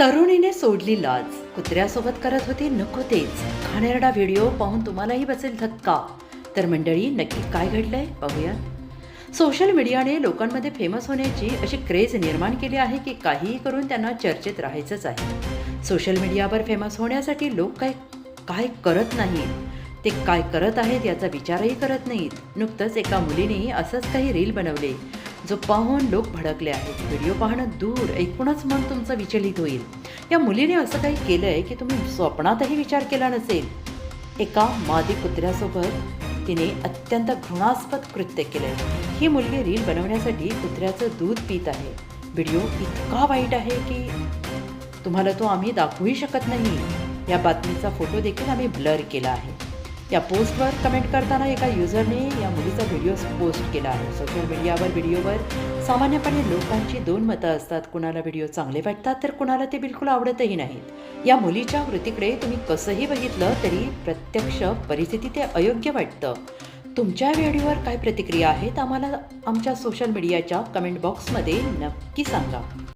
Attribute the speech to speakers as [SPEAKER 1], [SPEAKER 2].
[SPEAKER 1] तरुणीने सोडली लाज कुत्र्यासोबत करत होती नको तेच. घाणेरडा व्हिडिओ पाहून तुम्हालाही बसेल धक्का. तर मंडळी नक्की काय घडलंय? पाहूया. सोशल मीडियाने लोकांमध्ये फेमस होण्याची अशी क्रेज निर्माण केली आहे की काहीही करून त्यांना चर्चेत राहायचंच आहे. सोशल मीडियावर फेमस होण्यासाठी लोक काय काय करत नाहीत? ते काय करत आहेत याचा विचारही करत नाहीत. नुकतंच एका मुलीने असंच काही रील बनवले. जो पाहून लोक भडकले आहेत. व्हिडिओ पाहणं दूर ऐकूनच मन तुमचं विचलित होईल. या मुलीने असं काही केलंय की तुम्ही स्वप्नातही विचार केला नसेल. एका मादी कुत्र्यासोबत तिने अत्यंत घृणास्पद कृत्य केलंय. ही मुलगी रील बनवण्यासाठी कुत्र्याचं दूध पित आहे. व्हिडिओ इतका वाईट आहे की तुम्हाला तो आम्ही दाखवूही शकत नाही. या बातमीचा फोटो देखील आम्ही ब्लर केला आहे. या पोस्टवर कमेंट करताना एका युजरने या मुलीचा व्हिडिओ पोस्ट केला आहे. सोशल मीडियावर व्हिडिओवर सामान्यपणे लोकांची दोन मतं असतात. कुणाला व्हिडिओ चांगले वाटतात तर कुणाला ते बिलकुल आवडतही नाहीत. या मुलीच्या कृतीकडे तुम्ही कसंही बघितलं तरी प्रत्यक्ष परिस्थिती ते अयोग्य वाटतं. तुमच्या व्हिडिओवर काय प्रतिक्रिया आहेत आम्हाला आमच्या सोशल मीडियाच्या कमेंट बॉक्समध्ये नक्की सांगा.